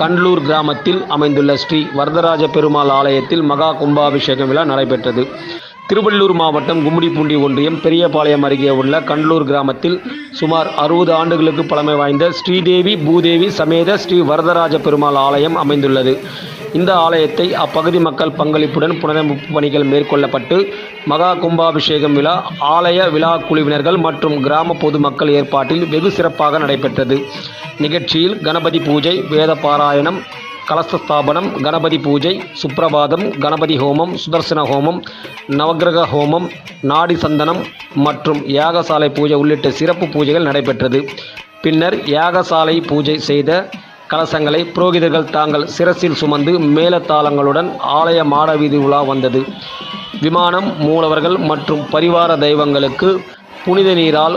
கண்லூர் கிராமத்தில் அமைந்துள்ள ஸ்ரீ வரதராஜ பெருமாள் ஆலயத்தில் மகா கும்பாபிஷேக விழா நடைபெற்றது. திருவள்ளூர் மாவட்டம் கும்மிடிப்பூண்டி ஒன்றியம் பெரியபாளையம் அருகே உள்ள கண்லூர் கிராமத்தில் சுமார் அறுபது ஆண்டுகளுக்கு பழமை வாய்ந்த ஸ்ரீதேவி பூதேவி சமேத ஸ்ரீ வரதராஜ பெருமாள் ஆலயம் அமைந்துள்ளது. இந்த ஆலயத்தை அப்பகுதி மக்கள் பங்களிப்புடன் புனரமைப்பு பணிகள் மேற்கொள்ளப்பட்டு மகா கும்பாபிஷேகம் விழா ஆலய விழா குழுவினர்கள் மற்றும் கிராம பொதுமக்கள் ஏற்பாட்டில் வெகு சிறப்பாக நடைபெற்றது. நிகழ்ச்சியில் கணபதி பூஜை வேத பாராயணம் கலசஸ்தாபனம் கணபதி பூஜை சுப்பிரபாதம் கணபதி ஹோமம் சுதர்சன ஹோமம் நவக்கிரக ஹோமம் நாடி சந்தனம் மற்றும் யாகசாலை பூஜை உள்ளிட்ட சிறப்பு பூஜைகள் நடைபெற்றது. பின்னர் யாகசாலை பூஜை செய்த கலசங்களை புரோகிதர்கள் தாங்கள் சிரசில் சுமந்து மேலத்தாளங்களுடன் ஆலய மாடவீதி உலா வந்தது. விமானம் மூலவர்கள் மற்றும் பரிவார தெய்வங்களுக்கு புனித நீரால்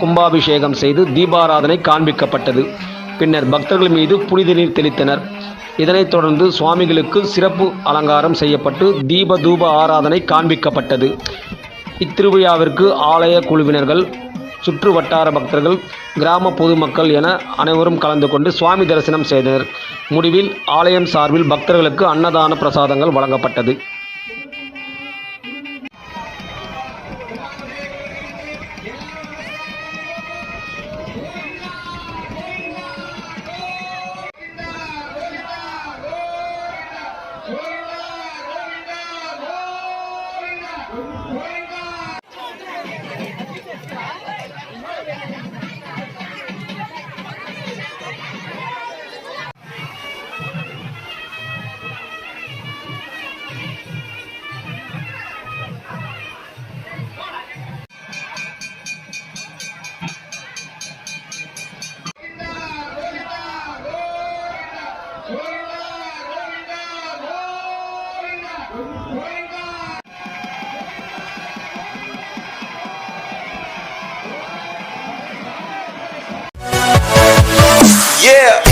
கும்பாபிஷேகம் செய்து தீபாராதனை காண்பிக்கப்பட்டது. பின்னர் பக்தர்கள் மீது புனித நீர் தெளித்தனர். இதனைத் தொடர்ந்து சுவாமிகளுக்கு சிறப்பு அலங்காரம் செய்யப்பட்டு தீப தூப ஆராதனை காண்பிக்கப்பட்டது. இத்திருவிழாவிற்கு ஆலய குழுவினர்கள் சுற்று வட்டார பக்தர்கள் கிராம பொதுமக்கள் என அனைவரும் கலந்து கொண்டு சுவாமி தரிசனம் செய்தனர். முடிவில் ஆலயம் சார்பில் பக்தர்களுக்கு அன்னதான பிரசாதங்கள் வழங்கப்பட்டது. Yeah.